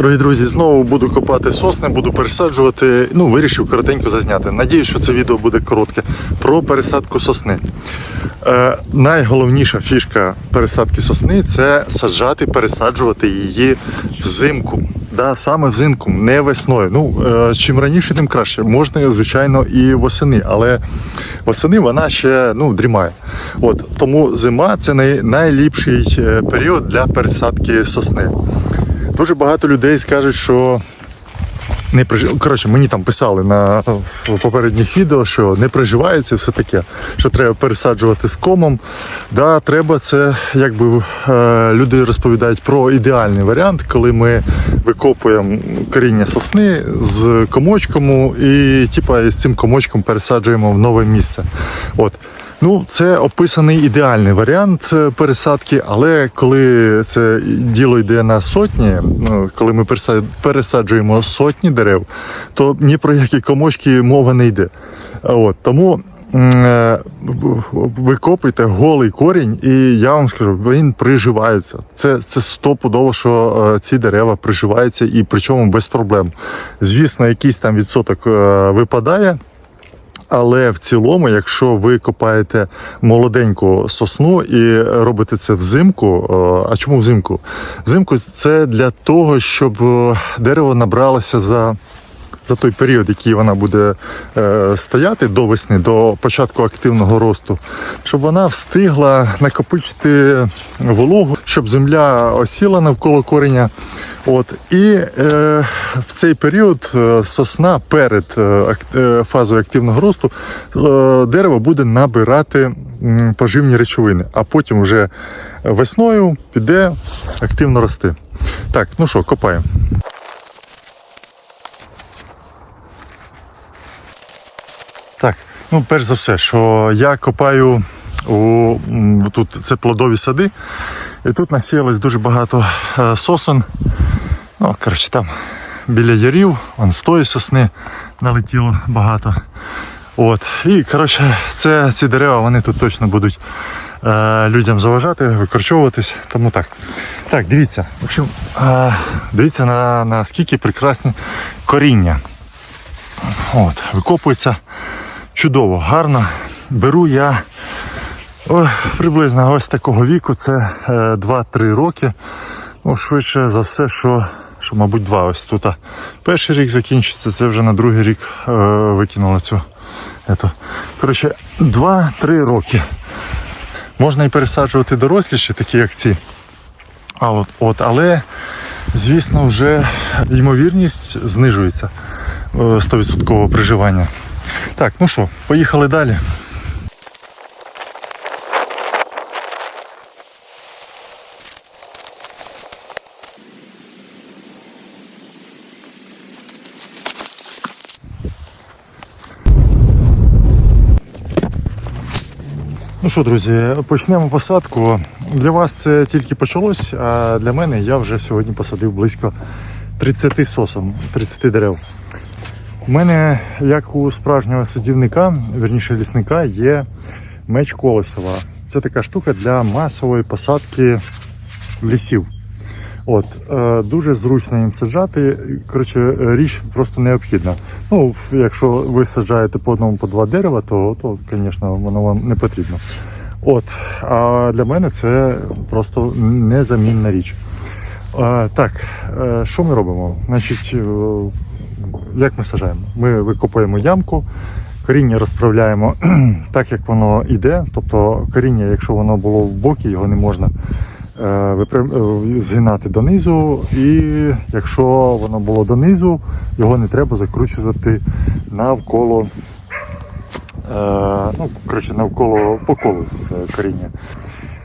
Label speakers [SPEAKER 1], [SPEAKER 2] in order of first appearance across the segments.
[SPEAKER 1] Дорогі друзі, знову буду копати сосни, буду пересаджувати. Ну, вирішив коротенько зазняти. Надіюсь, що це відео буде коротке про пересадку сосни. Е, найголовніша фішка пересадки сосни це саджати, пересаджувати її взимку. Да, саме взимку, не весною. Ну, е, чим раніше, тим краще. Можна, звичайно, і восени, але восени вона ще ну, дрімає. От, тому зима це най, найліпший е, період для пересадки сосни. Дуже багато людей скажуть, що не приж... Коротше, мені там писали на попередніх відео, що не приживається все таке, що треба пересаджувати з комом. Да, треба це, якби е, люди розповідають про ідеальний варіант, коли ми викопуємо коріння сосни з комочком і типа, з цим комочком пересаджуємо в нове місце. От. Ну, це описаний ідеальний варіант е, пересадки, але коли це діло йде на сотні, ну, коли ми пересаджуємо сотні дерев, то ні про які комочки мова не йде. От, тому е, ви копуєте голий корінь, і я вам скажу, він приживається. Це, це стопудово, що е, ці дерева приживаються і причому без проблем. Звісно, якийсь там відсоток випадає. Але в цілому, якщо ви копаєте молоденьку сосну і робите це взимку, е, а чому взимку? Взимку це для того, щоб е, дерево набралося за. За той період, який вона буде е, стояти до весни, до початку активного росту, щоб вона встигла накопичити вологу, щоб земля осіла навколо кореня. От і е, в цей період е, сосна перед е, фазою активного росту дерево буде набирати поживні речовини, а потім вже весною піде активно рости. Так, ну що, копаємо. Так, ну перш за все, що я копаю у тут це плодові сади, і тут насіялось дуже багато е, сосен. Ну, коротше, там біля ярів, вон з тої сосни налетіло багато. От. І коротше, це, ці дерева вони тут точно будуть е, людям заважати, викорчовуватись. Тому так. Так, дивіться. В общем, е, дивіться на, на скільки прекрасні коріння. От, викопується чудово, гарно. Беру я ой, приблизно ось такого віку, це е, 2-3 роки. Ну, швидше за все, що, що мабуть, два. Ось тут перший рік закінчиться, це вже на другий рік е, викинуло цю. Ето. Коротше, 2-3 роки. Можна і пересаджувати доросліші, такі як ці. А от, от, але, звісно, вже ймовірність знижується е, 100% приживання. Так, ну що, поїхали далі. Ну що, друзі, почнемо посадку. Для вас це тільки почалось, а для мене я вже сьогодні посадив близько 30 сосом, 30 дерев. У мене, як у справжнього садівника, верніше лісника, є меч Колесова. Це така штука для масової посадки лісів. От, е, дуже зручно їм саджати. Коротше, річ просто необхідна. Ну, якщо ви саджаєте по одному по два дерева, то, то звісно, воно вам не потрібно. От, а для мене це просто незамінна річ. Е, так, е, що ми робимо? Значить, е, як ми сажаємо? Ми викопуємо ямку, коріння розправляємо так, як воно йде. Тобто коріння, якщо воно було в бокі, його не можна е, е, згинати донизу. І якщо воно було донизу, його не треба закручувати навколо. е, Ну, коротше, навколо по колу це коріння.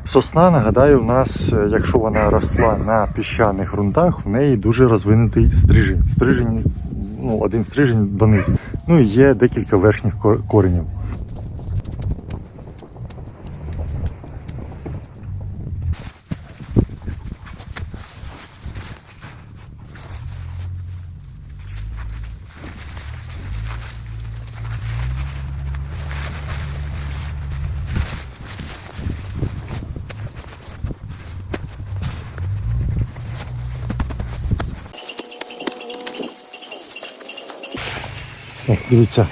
[SPEAKER 1] Сосна, нагадаю, в нас, якщо вона росла на піщаних ґрунтах, в неї дуже розвинутий стрижень. Стрижень, ну, один стрижень донизу. Ну і є декілька верхніх ко- коренів. Дивіться,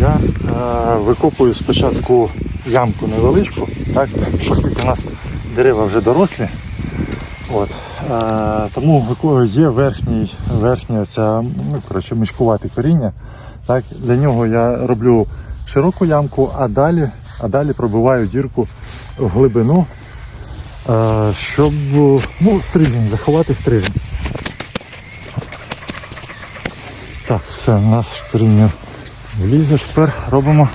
[SPEAKER 1] я е, викопую спочатку ямку невеличку, так, оскільки у нас дерева вже дорослі. От, е, тому є верхній, верхнє оця, ну, коротше, мішкувате коріння. Так, для нього я роблю широку ямку, а далі, а далі пробиваю дірку в глибину, е, щоб ну, стрижень, заховати стрижень. Так, все, у нас коріння влізе. Тепер робимо.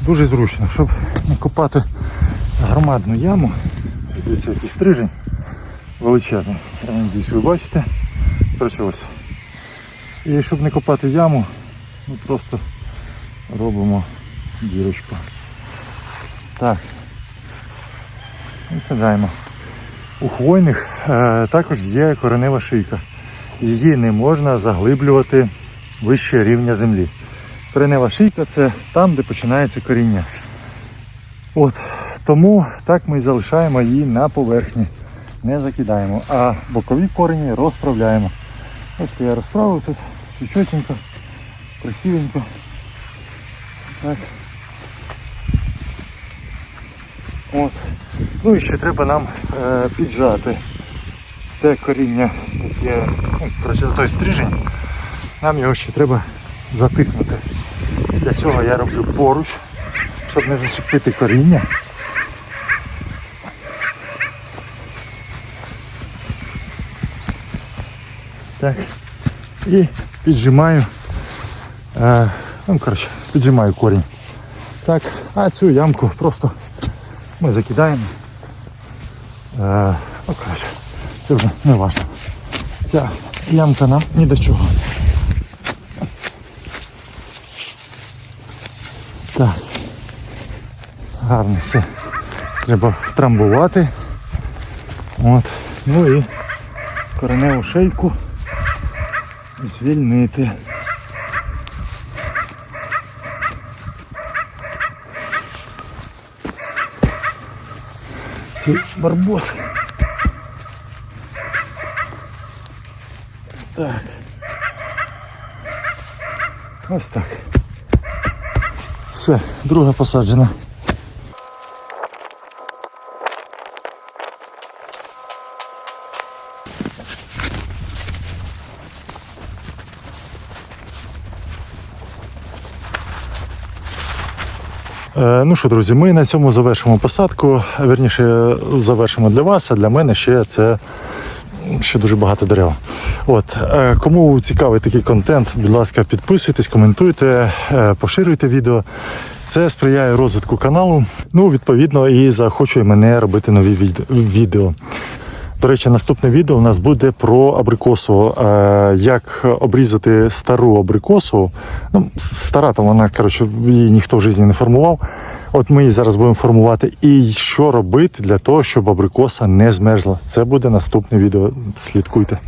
[SPEAKER 1] Дуже зручно, щоб не копати громадну яму. Дивіться, який стрижень величезний. Надіюсь, ви бачите. Ось. І щоб не копати яму, ми просто робимо дірочку. Так. І саджаємо. У хвойних е, також є коренева шийка. Її не можна заглиблювати вище рівня землі. Коренева шийка це там, де починається коріння. От. Тому так ми і залишаємо її на поверхні. Не закидаємо, а бокові корені розправляємо. Бачите, я розправив тут чуть-чутенько, красивенько. Так. От. Ну і ще треба нам е, піджати те коріння, яке, ну, той стрижень, нам його ще треба затиснути. Для цього я роблю поруч, щоб не зачепити коріння. Так. І піджимаю. Е, ну, коротше, піджимаю корінь. Так, а цю ямку просто ми закидаємо. Е, ну, коротше, це вже не важливо. Ця ямка нам ні до чого. Так. Гарно все. Треба втрамбувати. От. Ну і кореневу шейку звільнити. Це барбос. Так. Ось так. Все, друга посаджена. Ну що, друзі, ми на цьому завершимо посадку. Вірніше, завершимо для вас, а для мене ще це ще дуже багато дерев. От е, кому цікавий такий контент, будь ласка, підписуйтесь, коментуйте, е, поширюйте відео. Це сприяє розвитку каналу. Ну, відповідно, і заохочує мене робити нові відео. До речі, наступне відео у нас буде про абрикосу. Е, Як обрізати стару абрикосу. Ну, стара там вона, коротше, її ніхто в житті не формував. От ми її зараз будемо формувати. І що робити для того, щоб абрикоса не змерзла. Це буде наступне відео. Слідкуйте.